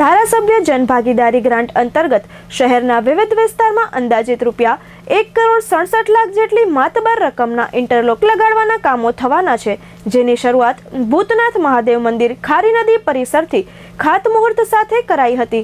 ધારાસભ્ય જનભાગીદારી ગ્રાન્ટ અંતર્ગત શહેરના વિવિધ વિસ્તારમાં અંદાજિત રૂપિયા એક કરોડ સડસઠ લાખ જેટલી માતબર રકમના ઇન્ટરલોક લગાડવાના કામો થવાના છે, જેની શરૂઆત ભૂતનાથ મહાદેવ મંદિર ખારી નદી પરિસરથી ખાતમુહૂર્ત સાથે કરાઈ હતી.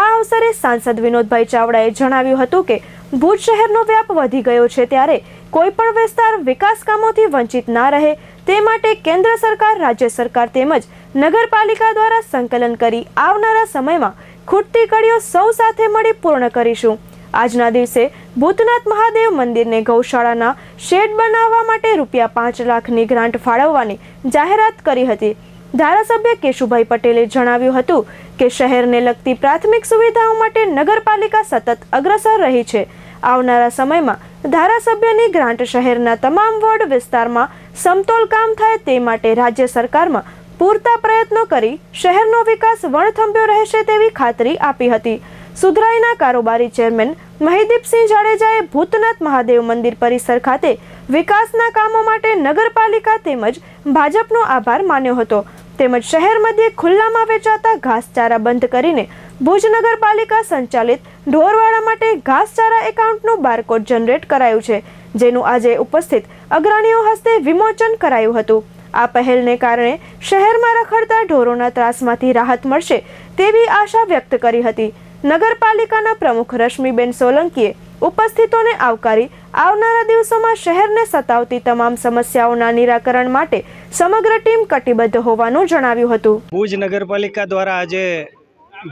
આ અવસરે સાંસદ વિનોદભાઈ ચાવડાએ જણાવ્યું હતું કે, ભુજ શહેરનો વ્યાપ વધી ગયો છે ત્યારે કોઈ પણ વિસ્તાર વિકાસ કામોથી વંચિત ના રહે, તે માટે કેન્દ્ર સરકાર, રાજ્ય સરકાર તેમજ નગરપાલિકા દ્વારા સંકલન કરી આવનારા સમયમાં ખૂટતી કડીઓ સૌ સાથે મળી પૂર્ણ કરીશું. આજના દિવસે ભૂતનાથ મહાદેવ મંદિરને ગૌશાળાના શેડ બનાવવા માટે રૂપિયા પાંચ લાખની ગ્રાન્ટ ફાળવવાની જાહેરાત કરી હતી. ધારાસભ્ય કેશુભાઈ પટેલે જણાવ્યું હતું કે શહેરને લગતી પ્રાથમિક સુવિધાઓ માટે નગરપાલિકા સતત અગ્રસર રહી છે. આવનારા સમયમાં ધારાસભ્યની ગ્રાન્ટ શહેરના તમામ વોર્ડ વિસ્તારમાં સમતોલ કામ થાય તે માટે રાજ્ય સરકારમાં પૂરતા પ્રયત્નો કરી શહેરનો વિકાસ વણથંભ્યો રહેશે તેવી ખાતરી આપી હતી. સુધરાઈના કારોબારી ચેરમેન મહિદીપસિંહ જાડેજાએ ભૂતનાથ મહાદેવ મંદિર પરિસર ખાતે વિકાસના કામો માટે નગરપાલિકા તેમજ ભાજપનો આભાર માન્યો હતો. તેમજ શહેર મધ્યે ખુલ્લામાં વેચાતા ઘાસચારા બંધ કરીને ભુજ નગરપાલિકા સંચાલિત ઢોરવાડા માટે ઘાસચારા એકાઉન્ટનું બારકોડ જનરેટ કરાયું છે, જેનું આજે ઉપસ્થિત અગ્રણીઓ હસ્તે વિમોચન કરાયું હતું. આ પહેલને કારણે શહેરમાં રખડતા ઢોરોના ત્રાસમાંથી રાહત મળશે તેવી આશા વ્યક્ત કરી હતી. નગરપાલિકાના પ્રમુખ રશ્મિબેન સોલંકીએ ઉપસ્થિતોને આવકારી આવનારા દિવસોમાં શહેરને સતાવતી તમામ સમસ્યાઓના નિરાકરણ માટે સમગ્ર ટીમ કટિબદ્ધ હોવાનું જણાવ્યું હતું. ભુજ નગરપાલિકા દ્વારા આજે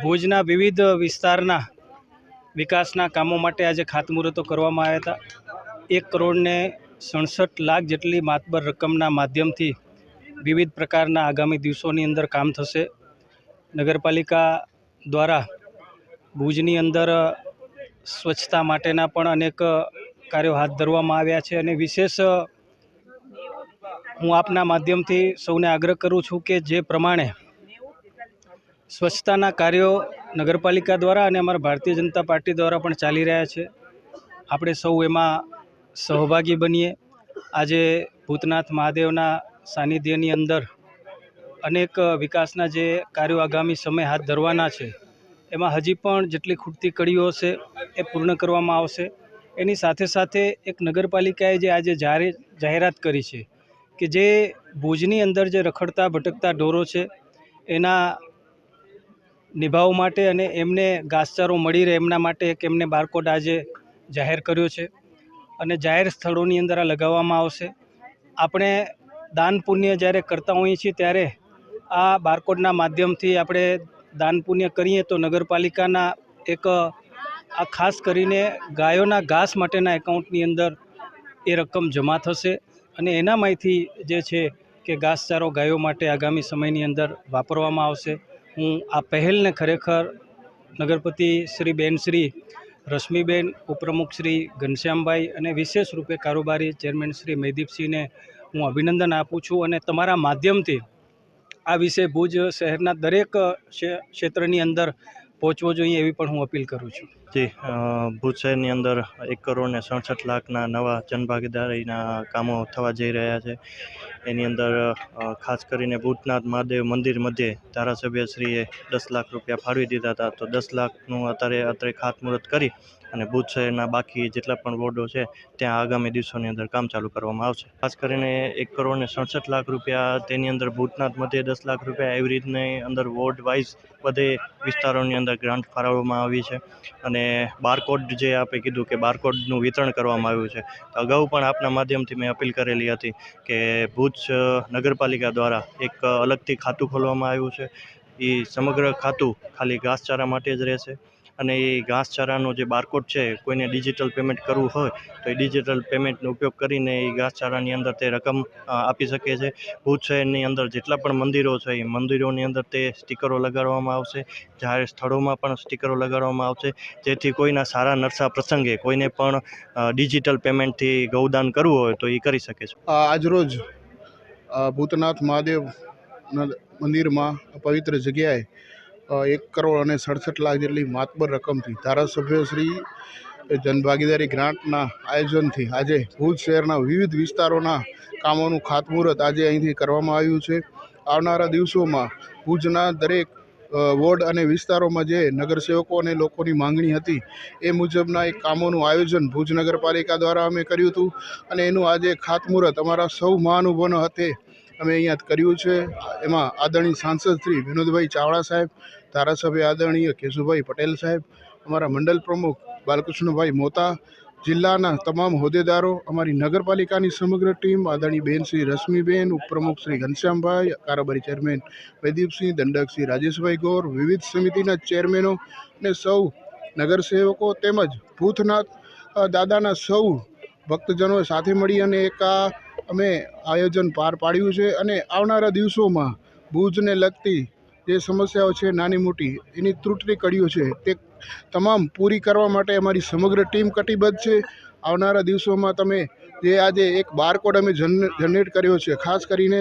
ભુજના વિવિધ વિસ્તારના વિકાસના કામો માટે આજે ખાતમુહૂર્તો કરવામાં આવ્યા હતા. એક કરોડને સડસઠ લાખ જેટલી માતબર રકમના માધ્યમથી વિવિધ પ્રકારના આગામી દિવસોની અંદર કામ થશે. નગરપાલિકા દ્વારા ભુજની અંદર સ્વચ્છતા માટેના પણ અનેક કાર્યો હાથ ધરવામાં આવ્યા છે અને વિશેષ હું આપના માધ્યમથી સૌને આગ્રહ કરું છું કે જે પ્રમાણે સ્વચ્છતાના કાર્યો નગરપાલિકા દ્વારા અને અમારા ભારતીય જનતા પાર્ટી દ્વારા પણ ચાલી રહ્યા છે. આપણે સૌ એમાં સહભાગી બનીએ. આજે ભૂતનાથ મહાદેવના સાનિધ્યની અંદર અનેક વિકાસના જે કાર્યો આગામી સમય હાથ ધરવાના છે, એમાં હજી પણ જેટલી ખૂટતી કડીઓ છે એ પૂર્ણ કરવામાં આવશે. એની સાથે સાથે એક નગરપાલિકાએ જે આજે જાહેર, જાહેરાત કરી છે કે જે ભુજની અંદર જે રખડતા, ભટકતા ઢોરો છે, એના નિભાવ માટે અને એમને ઘાસચારો મળી રહે એમના માટે એક એમને બારકોડ આજે જાહેર કર્યો છે. અને જાહેર સ્થળોની અંદર આ લગાવવામાં આવશે. આપણે દાન પુણ્ય જ્યારે કરતા હોઈએ છીએ ત્યારે આ બારકોડના માધ્યમથી આપણે દાન પુણ્ય કરીએ તો નગરપાલિકાના એક આ ખાસ કરીને ગાયોના ઘાસ માટેના એકાઉન્ટની અંદર એ રકમ જમા થશે અને એનામાંથી જે છે કે ઘાસચારો ગાયો માટે આગામી સમયની અંદર વાપરવામાં આવશે. હું આ પહેલને ખરેખર નગરપતિ શ્રી બેનશ્રી રશ્મિબેન, ઉપપ્રમુખ શ્રી ઘનશ્યામભાઈ અને વિશેષ રૂપે કારોબારી ચેરમેન શ્રી મયદીપસિંહને હું અભિનંદન આપું છું અને તમારા માધ્યમથી આ વિશે ભુજ શહેરના દરેક ક્ષેત્રની અંદર પહોંચવો જોઈએ એવી પણ હું અપીલ કરું છું. જી ભુજ શહેરની અંદર એક કરોડ ને સડસઠ લાખના નવા જનભાગીદારીના કામો થવા જઈ રહ્યા છે. એની અંદર ખાસ કરીને ભૂતનાથ મહાદેવ મંદિર મધ્યે ધારાસભ્યશ્રીએ દસ લાખ રૂપિયા ફાળવી દીધા હતા. તો દસ લાખનું અત્યારે અત્રે ખાતમુહૂર્ત કરી અને ભુજ શહેરના બાકી જેટલા પણ વોર્ડો છે, ત્યાં આગામી દિવસોની અંદર કામ ચાલુ કરવામાં આવશે. ખાસ કરીને એક કરોડ ને સડસઠ લાખ રૂપિયા તેની અંદર ભૂતનાથ મધ્યે દસ લાખ રૂપિયા એવી રીતની અંદર વોર્ડ વાઇઝ બધે વિસ્તારોની અંદર ગ્રાન્ટ ફાળવવામાં આવી છે. અને બારકોડ જે આપે કીધું કે બારકોડનું વિતરણ કરવામાં આવ્યું છે, તો અગાઉ પણ આપના માધ્યમથી મેં અપીલ કરેલી હતી કે ભુજ નગરપાલિકા દ્વારા એક અલગથી ખાતું ખોલવામાં આવ્યું છે. એ સમગ્ર ખાતું ખાલી ઘાસચારા માટે જ રહેશે. અને એ ઘાસચારાનો જે બારકોડ છે, કોઈને ડિજિટલ પેમેન્ટ કરવું હોય, તો એ ડિજિટલ પેમેન્ટનો ઉપયોગ કરીને એ ઘાસચારાની અંદર તે રકમ આપી શકે છે. ભુજ શહેરની અંદર જેટલા પણ મંદિરો છે, એ મંદિરોની અંદર તે સ્ટીકરો લગાડવામાં આવશે. જાહેર સ્થળોમાં પણ સ્ટીકરો લગાડવામાં આવશે. જેથી કોઈના સારા નરસા પ્રસંગે કોઈને પણ ડિજિટલ પેમેન્ટથી ગૌદાન કરવું હોય, તો એ કરી શકે છે. આજરોજ ભૂતનાથ મહાદેવ મંદિરમાં પવિત્ર જગ્યાએ એક કરોડ અને સડસઠ લાખ જેટલી માતબર રકમથી ધારાસભ્યશ્રી જનભાગીદારી ગ્રાન્ટના આયોજનથી આજે ભુજ શહેરના વિવિધ વિસ્તારોના કામોનું ખાતમુહૂર્ત આજે અહીંથી કરવામાં આવ્યું છે. આવનારા દિવસોમાં ભુજના દરેક વોર્ડ અને વિસ્તારોમાં જે નગરસેવકો અને લોકોની માંગણી હતી એ મુજબના એક કામોનું આયોજન ભુજ નગરપાલિકા દ્વારા અમે કર્યું હતું અને એનું આજે ખાતમુહૂર્ત અમારા સૌ મહાનુભાવોના હાથે અમે અહીંયા કર્યું છે. એમાં આદરણીય સાંસદ શ્રી વિનોદભાઈ ચાવડા સાહેબ, ધારાસભ્ય આદરણીય કેશુભાઈ પટેલ સાહેબ, અમારા મંડળ પ્રમુખ બાલકૃષ્ણભાઈ મોતા, જિલ્લાના તમામ હોદ્દેદારો, અમારી નગરપાલિકાની સમગ્ર ટીમ, આદરણીય બેન શ્રી રશ્મિબેન, ઉપપ્રમુખ શ્રી ઘનશ્યામભાઈ, કારોબારી ચેરમેન પ્રદીપસિંહ, દંડક શ્રી રાજેશભાઈ ગોર, વિવિધ સમિતિના ચેરમેનો અને સૌ નગરસેવકો તેમજ ભૂતનાથ દાદાના સૌ ભક્તજનો સાથે મળી અને એક આ અમે આયોજન પાર પાડ્યું છે અને આવનારા દિવસોમાં ભુજને લગતી જે સમસ્યાઓ છે, નાની મોટી, એની ત્રુટની કડીઓ છે, તે તમામ પૂરી કરવા માટે અમારી સમગ્ર ટીમ કટિબદ્ધ છે. આવનારા દિવસોમાં તમે જે આજે એક બારકોડ અમે જન, જનરેટ કર્યો છે, ખાસ કરીને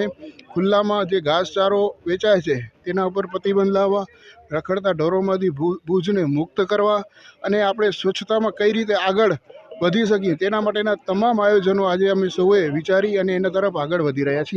ખુલ્લામાં જે ઘાસચારો વેચાય છે, તેના ઉપર પ્રતિબંધ લાવવા, રખડતા ઢોરોમાંથી ભુજને મુક્ત કરવા અને આપણે સ્વચ્છતામાં કઈ રીતે આગળ વધી શકીએ. તેના માટેના તમામ આયોજનો આજે અમે સૌએ વિચારી અને એના તરફ આગળ વધી રહ્યા છીએ.